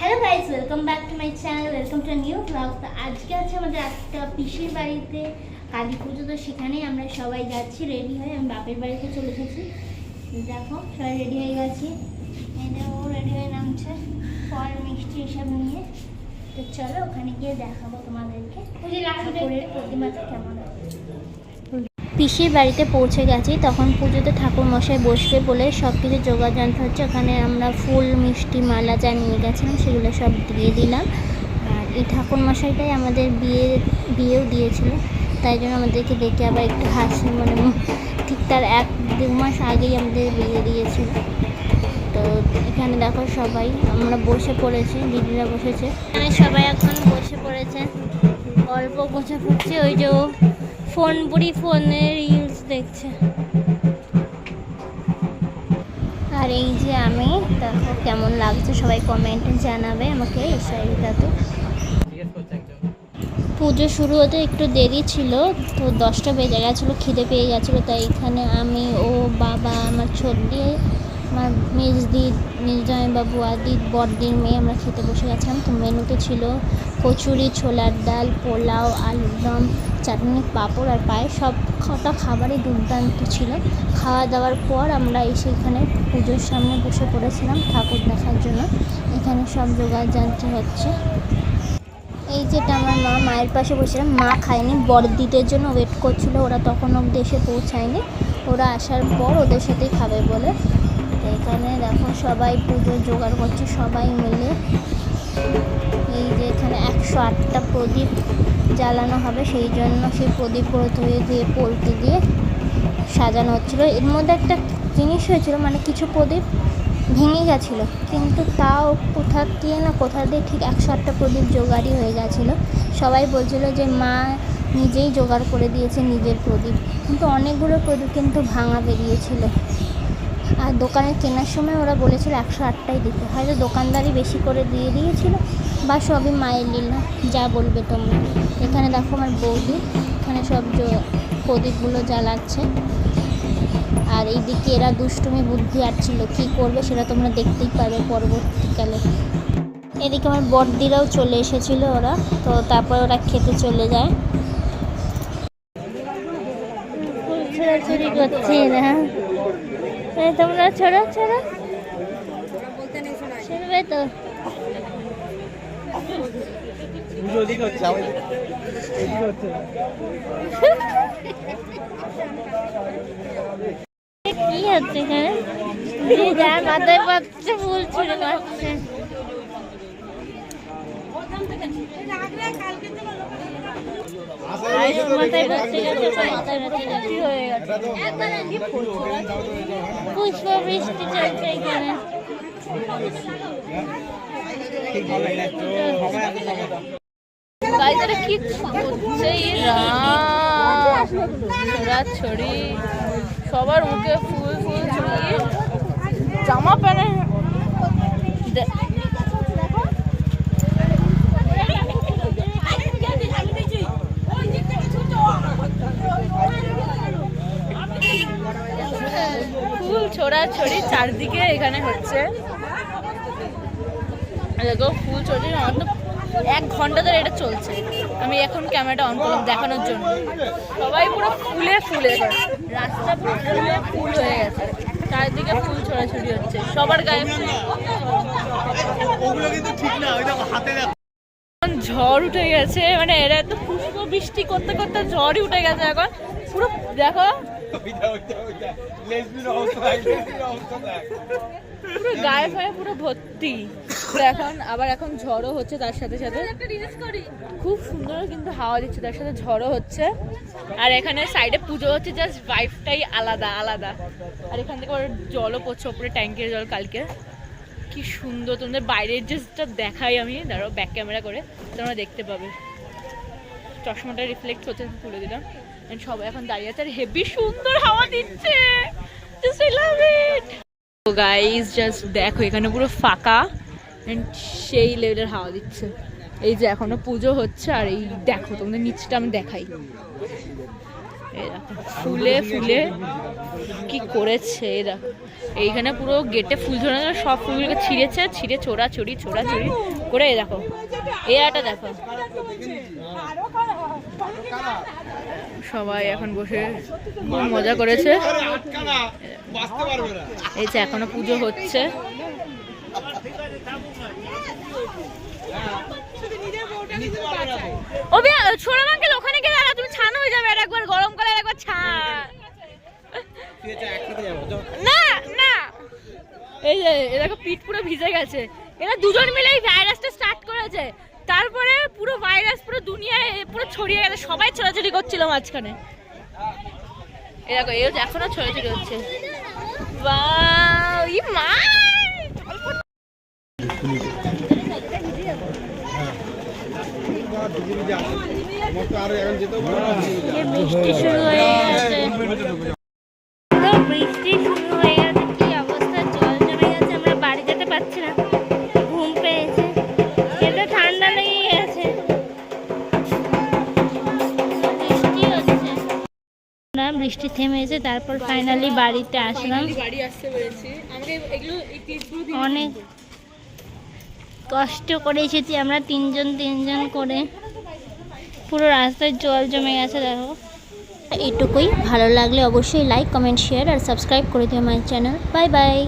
Hello guys welcome back to my channel welcome to new vlog তো আজকে আছে আমাদের একটা পিসির বাড়িতে কালী পুজো তো সেখানেই আমরা সবাই যাচ্ছি রেডি হয়ে আমি বাপের বাড়িতে চলে এসেছি। দেখো সবাই রেডি হয়ে গেছি। যে ও রেডি হয়ে নামছে ফল মিষ্টি এসব নিয়ে। তো চলো ওখানে গিয়ে দেখাবো তোমাদেরকে। ঠাকুরের প্রতিমাটা কেমন পিসির বাড়িতে পৌঁছে গেছি, তখন পুজোতে ঠাকুর মশাই বসবে বলে সব কিছু জানতে হচ্ছে। ওখানে আমরা ফুল, মিষ্টি, মালা যা নিয়ে গেছিলাম সেগুলো সব দিয়ে দিলাম। আর এই ঠাকুর মশাইটাই আমাদের বিয়ে, বিয়েও দিয়েছিল। তাই জন্য আমাদেরকে দেখে আবার একটু হাসি মানে ঠিক তার এক, দু মাস আগেই আমাদের বিয়ে দিয়েছিল। তো এখানে দেখো সবাই, আমরা বসে পড়েছি, দিদিরা বসেছে। এখানে সবাই এখন বসে পড়েছে। গল্প বসে পড়ছে ওই যে ফোন, বুড়ি ফোনের রিলস দেখছে। আর এই যে আমি, দেখো কেমন লাগছে, সবাই কমেন্টে জানাবে আমাকে, এই শাড়িটাতে পুজো শুরু হতে একটু দেরি ছিল, তো দশটা বেজে গেছিল, খিদে পেয়ে গেছিল, তাই এখানে আমি, ও, বাবা, আমার ছোটদি আমার মেজদি বাবু আদি বড়দির মেয়ে আমরা খেতে বসে গেছিলাম। তো মেনুতে ছিল কচুরি, ছোলার ডাল, পোলাও, আলুর দম, চাটনি, পাঁপড় আর পায়ে সব কটা খাবারই দুর্দান্ত ছিল। খাওয়া দাওয়ার পর আমরা এসে এখানে পুজোর সামনে বসে পড়েছিলাম ঠাকুর দেখার জন্য। এখানে সব জোগাড় জানতে হচ্ছে। এই যেটা আমার মা, মায়ের পাশে বসেছিলাম, মা খায়নি, বড়দিদের জন্য ওয়েট করছিল, ওরা তখন অব্দি এসে পৌঁছায়নি। ওরা আসার পর ওদের সাথেই খাবে বলে এখানে দেখো সবাই পুজো জোগাড় করছে, সবাই মিলে। এই যে এখানে একশো আটটা প্রদীপ জ্বালানো হবে, সেই জন্য সেই প্রদীপগুলো ধুয়ে ধুয়ে পোলতে দিয়ে সাজানো হচ্ছিল। এর মধ্যে একটা জিনিস হয়েছিল মানে কিছু প্রদীপ ভেঙে গেছিল, কিন্তু তাও কোথা দিয়ে না কোথা দিয়ে ঠিক একশো আটটা প্রদীপ জোগাড়ই হয়ে গেছিল। সবাই বলছিল যে, মা নিজেই জোগাড় করে দিয়েছে নিজের প্রদীপ। কিন্তু অনেকগুলো প্রদীপ কিন্তু ভাঙা বেরিয়েছিল। আর দোকানে কেনার সময় ওরা বলেছিল একশো আটটাই দিতে। হয়তো দোকানদারই বেশি করে দিয়ে দিয়েছিল বা সবই মায়ের লীলা, যা বলবে তোমরা। এখানে দেখো আমার বৌদি, এখানে সব প্রদীপগুলো জ্বালাচ্ছে। আর এইদিকে এরা দুষ্টুমি, বুদ্ধি আটছিল কী করবে সেটা তোমরা দেখতেই পাবে পরবর্তীকালে। এদিকে আমার বড়দিরাও চলে এসেছিল ওরা। তো তারপর ওরা খেতে চলে যায়। ফুল করছে এই তোমরা ছড়ো ছড়ো। শুনবে তো। কি হচ্ছে এখানে? যার মাথায় পাচ্ছে ফুল ছুঁড়ে পাচ্ছে গেছে মাথায় পাচ্ছে গেছে হয়ে গেছে পুষ্প বৃষ্টি চলছে এখানে। গাইজারা কি রাম সবার মুখে ফুল ফুল ছড়িয়ে জামা প্যান্ট ফুল ছড়ি চারদিকে এখানে হচ্ছে। দেখো ফুল তো এক ঘণ্টা ধরে এটা চলছে। আমি এখন ক্যামেরাটা অন করলাম দেখানোর জন্য। সবাই পুরো ফুলে ফুলে রাস্তা পুরো ফুলে ফুল হয়ে গেছে। চারিদিকে ফুল ছড়াছড়ি হচ্ছে। সবার গায়ে ঝড় উঠে গেছে মানে এরা তো পুষ্প বৃষ্টি করতে করতে ঝড়ই উঠে গেছে এখন। পুরো দেখো পুরো গায়ে ফায়ে পুরো ভর্তি। তো এখন আবার এখন ঝড়ও হচ্ছে তার সাথে সাথে। খুব সুন্দর কিন্তু হাওয়া দিচ্ছে তার সাথে ঝড়ও হচ্ছে। আর এখানে সাইডে পুজো হচ্ছে জাস্ট ভাইবটাই আলাদা আলাদা। আর এখান থেকে আবার জলও পড়ছে ওপরে ট্যাঙ্কের জল কালকে। কি সুন্দর তোমাদের বাইরের জাস্টটা দেখাই আমি। দাঁড়াও ব্যাক ক্যামেরা করে। তোমরা দেখতে পাবে। চশমাটা রিফ্লেক্ট হচ্ছে তুলে দিলাম। সবাই এখন দাঁড়িয়ে আছে আর হেভি সুন্দর হাওয়া দিচ্ছে। জাস্ট আই লাভ ইট তো গাইস জাস্ট দেখো, এখানে পুরো ফাঁকা। এন্ড সেই লেভেলের হাওয়া দিচ্ছে। এই যে এখনও পুজো হচ্ছে আর এই দেখো, তোমাদের নিচটা আমি দেখাই। দেখো ফুলে ফুলে কি করেছে দেখো এইখানে পুরো গেটে ফুল ঝোলানো সব ফুলগুলোকে ছিঁড়েছে ছিঁড়ে ছোড়া ছড়ি ছোড়া ছড়ি করে এই দেখো। একটা দেখো। সবাই এখন বসে খুব মজা করেছে। এই যে এখনও পুজো হচ্ছে। ছোড়া আঙ্কেল ওখানে গিয়ে দাঁড়া তুমি ছান হয়ে যাবে আর একবার গরমকালে আর একবার ছান তুই এটা একসাথে যাব চল। না না এই যে এ দেখো পিঠ পুরো ভিজে গেছে। এরা দুজন মিলে এই ভাইরাসটা স্টার্ট করেছে। তারপরে পুরো ভাইরাস পুরো দুনিয়ায় পুরো ছড়িয়ে গেছে। সবাই ছোড়াছড়ি করছিল মাঝখানে। এই দেখো এই হচ্ছে এখনও ছোড়াছড়ি হচ্ছে বাহ ই মা! বৃষ্টি শুরু বৃষ্টি থেমেছে তারপর ফাইনালি বাড়িতে আসলাম। বাড়ি আসতে পেরেছি। এগুলো এই টিপসগুলো দিন অনেক কষ্ট করে এসেছি আমরা তিনজন তিনজন করে পুরো রাস্তায় জল জমে গেছে দেখো। এটুকুই ভালো লাগলে অবশ্যই লাইক কমেন্ট শেয়ার আর সাবস্ক্রাইব করে দিও আমার চ্যানেল বাই বাই